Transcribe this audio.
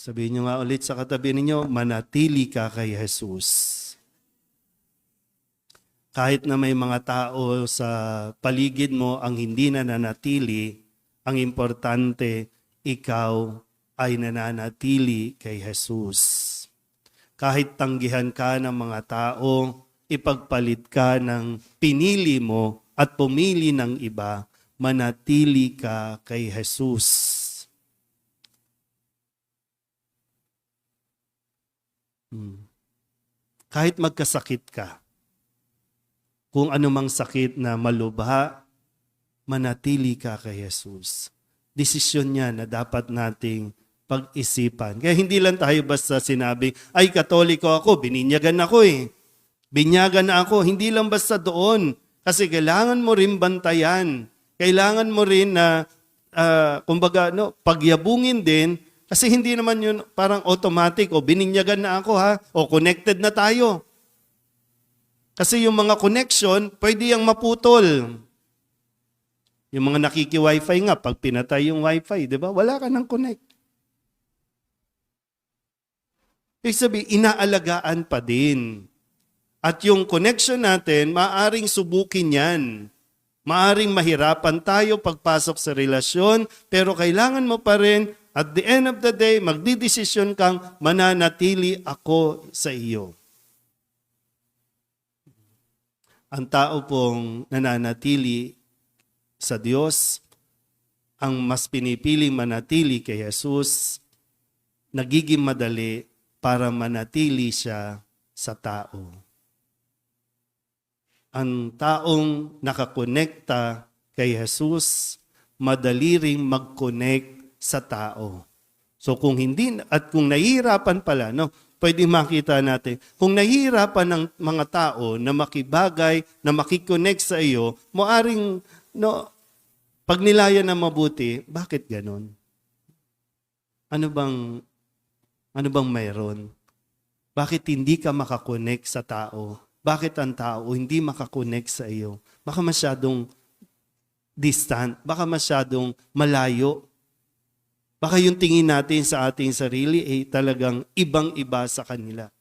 Sabihin nyo nga ulit sa katabi ninyo, manatili ka kay Jesus. Kahit na may mga tao sa paligid mo ang hindi na nanatili, ang importante, ikaw ay nananatili kay Jesus. Kahit tanggihan ka ng mga tao, ipagpalit ka ng pinili mo at pumili ng iba, manatili ka kay Jesus. Hmm. Kahit magkasakit ka, kung anumang sakit na malubha, manatili ka kay Jesus. Desisyon niya na dapat nating pag-isipan. Kaya hindi lang tayo basta sinabi, ay katoliko ako, bininyagan ako eh. Binyagan na ako, hindi lang basta doon. Kasi kailangan mo rin bantayan. Kailangan mo rin na, ah, kumbaga, no, pagyabungin din kasi hindi naman yun parang automatic o bininyagan na ako ha o connected na tayo. Kasi yung mga connection, pwede yung maputol. Yung mga nakiki-wifi nga, pag pinatay yung wifi, di ba? Wala ka nang connect. Ibig sabihin, inaalagaan pa din. At yung connection natin, maaring subukin yan. Maaring mahirapan tayo pagpasok sa relasyon, pero kailangan mo pa rin, at the end of the day, magdidesisyon kang mananatili ako sa iyo. Ang tao pong nananatili sa Diyos, ang mas pinipiling manatili kay Jesus, nagiging madali para manatili siya sa tao. Ang taong nakakonekta kay Jesus, madali ring mag-connect sa tao. So kung hindi, at kung nahihirapan pala, no, pwede makita natin, kung nahihirapan ng mga tao na makibagay, na makikonnect sa iyo, muaring, no, pag nilaya na mabuti, bakit ganon? Ano bang, ano bang mayroon? Bakit hindi ka makakonect sa tao? Bakit ang tao hindi makakonect sa iyo? Baka masyadong distant, baka masyadong malayo. Baka yung tingin natin sa ating sarili ay talagang ibang-iba sa kanila.